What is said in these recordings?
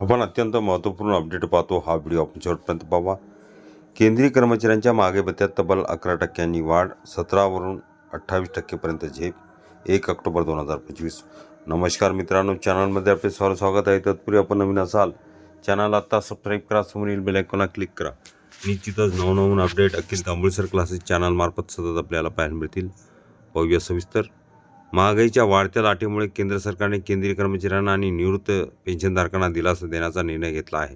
आपण अत्यंत महत्त्वपूर्ण अपडेट पाहतो हा व्हिडिओ आपण शेवटपर्यंत पाहावा. केंद्रीय कर्मचाऱ्यांच्या मागे भत्त्यात तब्बल अकरा टक्क्यांनी वाढ सतरावरून अठ्ठावीस टक्केपर्यंत झेप एक ऑक्टोबर दोन हजार पंचवीस. नमस्कार मित्रांनो चॅनलमध्ये आपले स्वागत स्वागत आहे. तत्पूर्वी आपण नवीन असाल चॅनल आत्ता सबस्क्राईब करा समोरील येईल आयकॉनला क्लिक करा. निश्चितच नवनवीन अपडेट अखिल तांबुळसर क्लासेस चॅनलमार्फत सतत आपल्याला पाहायला मिळतील. पाहूया सविस्तर महागाईच्या वाढत्या लाटेमुळे केंद्र सरकारने केंद्रीय कर्मचाऱ्यांना आणि निवृत्त पेन्शनधारकांना दिलासा देण्याचा निर्णय घेतला आहे.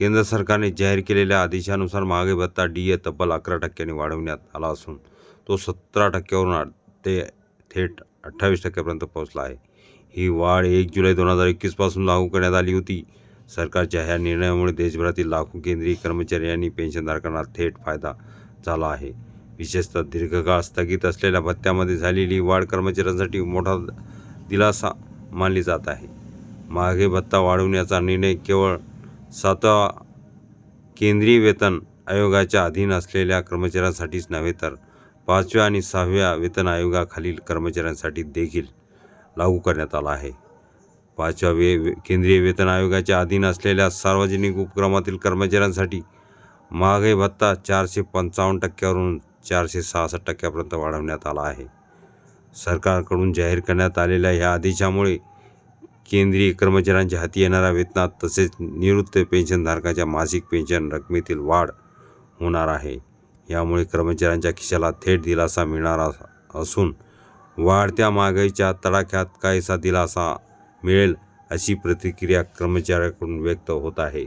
केंद्र सरकारने जाहीर केलेल्या आदेशानुसार महागाई भत्ता डी ए तब्बल अकरा टक्क्यांनी वाढवण्यात आला असून तो सतरा टक्क्यावरून ते थेट अठ्ठावीस टक्क्यापर्यंत पोहोचला आहे. ही वाढ एक जुलै दोन हजार एकवीसपासून लागू करण्यात आली होती. सरकारच्या ह्या निर्णयामुळे देशभरातील लाखो केंद्रीय कर्मचारी आणि पेन्शनधारकांना थेट फायदा झाला आहे. विशेषतः दीर्घकाळ स्थगित असलेल्या भत्त्यामध्ये झालेली वाढ कर्मचाऱ्यांसाठी मोठा दिलासा मानली जात आहे. मागे भत्ता वाढवण्याचा निर्णय केवळ सातवा केंद्रीय वेतन आयोगाच्या अधीन असलेल्या कर्मचाऱ्यांसाठीच नव्हे तर पाचव्या आणि सहाव्या वेतन आयोगाखालील कर्मचाऱ्यांसाठी देखील लागू करण्यात आला आहे. पाचव्या वे- केंद्रीय वेतन आयोगाच्या अधीन असलेल्या सार्वजनिक उपक्रमातील कर्मचाऱ्यांसाठी महागाई भत्ता चारशे पंचावन्न टक्क्यावरून चारशे सहासष्ट टक्क्यापर्यंत वाढवण्यात आला आहे. सरकारकडून जाहीर करण्यात आलेल्या ह्या आदेशामुळे केंद्रीय कर्मचाऱ्यांच्या हाती येणाऱ्या वेतनात तसेच निवृत्त पेन्शनधारकाच्या मासिक पेन्शन रकमेतील वाढ होणार आहे. यामुळे कर्मचाऱ्यांच्या खिशाला थेट दिलासा मिळणार असून वाढत्या महागाईच्या तडाख्यात काहीसा दिलासा मिळेल अशी प्रतिक्रिया कर्मचाऱ्याकडून व्यक्त होत आहे.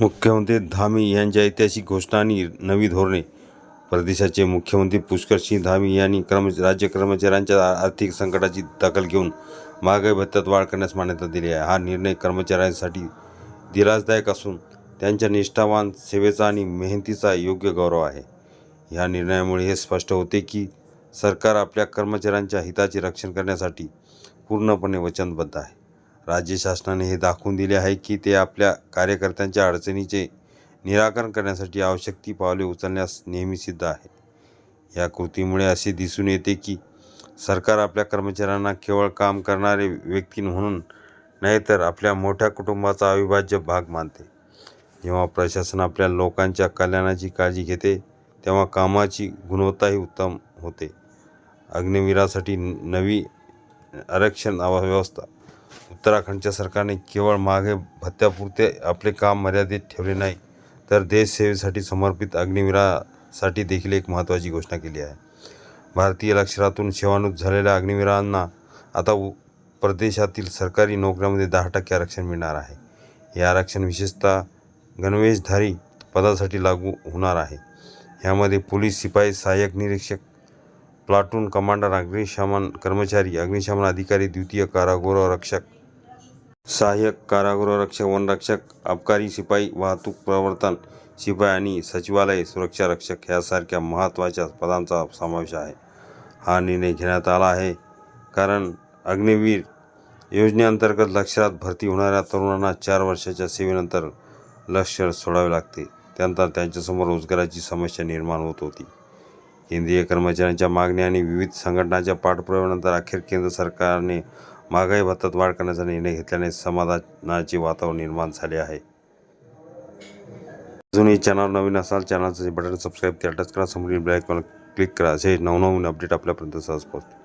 मुख्यमंत्री धामी यांच्या ऐतिहासिक घोषणा आणि नवी धोरणे. प्रदेशाचे मुख्यमंत्री पुष्करसिंह धामी यांनी कर्म राज्य कर्मचाऱ्यांच्या आर्थिक संकटाची दखल घेऊन महागाई भत्त्यात वाढ करण्यास मान्यता दिली आहे. हा निर्णय कर्मचाऱ्यांसाठी दिलासदायक असून त्यांच्या निष्ठावान सेवेचा आणि मेहनतीचा योग्य गौरव आहे. ह्या निर्णयामुळे हे स्पष्ट होते की सरकार आपल्या कर्मचाऱ्यांच्या हिताचे रक्षण करण्यासाठी पूर्णपणे वचनबद्ध आहे. राज्य शासनाने हे दाखवून दिले आहे की ते आपल्या कार्यकर्त्यांच्या अडचणीचे निराकरण करण्यासाठी आवश्यक ती पावले उचलण्यास नेहमी सिद्ध आहे. या कृतीमुळे असे दिसून येते की सरकार आपल्या कर्मचाऱ्यांना केवळ काम करणारे व्यक्ती म्हणून नाही तर आपल्या मोठ्या कुटुंबाचा अविभाज्य भाग मानते. जेव्हा प्रशासन आपल्या लोकांच्या कल्याणाची काळजी घेते तेव्हा कामाची गुणवत्ताही उत्तम होते. अग्निवीरासाठी नवी आरक्षण व्यवस्था उत्तराखंडच्या सरकारने केवळ मागे भत्त्यापुरते आपले काम मर्यादित ठेवले नाही तर देशसेवेसाठी समर्पित अग्निवीरासाठी देखील एक महत्त्वाची घोषणा केली आहे. भारतीय लष्करातून सेवानिवृत्त झालेल्या अग्निवीरांना आता उ प्रदेशातील सरकारी नोकऱ्यामध्ये दहा टक्के आरक्षण मिळणार आहे. हे आरक्षण विशेषतः गणवेशधारी पदासाठी लागू होणार आहे. यामध्ये पोलीस शिपाई सहाय्यक निरीक्षक प्लाटून कमांडर अग्निशमन कर्मचारी अग्निशमन अधिकारी द्वितीय कारागृह रक्षक सहाय्यक कारागृह रक्षक वनरक्षक अबकारी शिपाई वाहतूक प्रवर्तन शिपाई आणि सचिवालय सुरक्षा रक्षक यासारख्या महत्त्वाच्या पदांचा समावेश आहे. हा निर्णय घेण्यात आला आहे कारण अग्निवीर योजनेअंतर्गत लष्करात भरती होणाऱ्या तरुणांना चार वर्षाच्या सेवेनंतर लष्कर सोडावे लागते. त्यानंतर त्यांच्यासमोर रोजगाराची समस्या निर्माण होत होती. केंद्रीय कर्मचाऱ्यांच्या मागण्या आणि विविध संघटनांच्या पाठपुराव्यानंतर अखेर केंद्र सरकारने महागाई भत्त्यात वाढ करण्याचा निर्णय घेतल्याने समाधानाचे वातावरण निर्माण झाले आहे. अजूनही चॅनल नवीन असाल चॅनलचं बटन सबस्क्राईब ते अटॅच करा. समोरील ब्लॅक क्लिक करा. असे नवनवीन अपडेट आपल्यापर्यंत सहज पोहोचतील.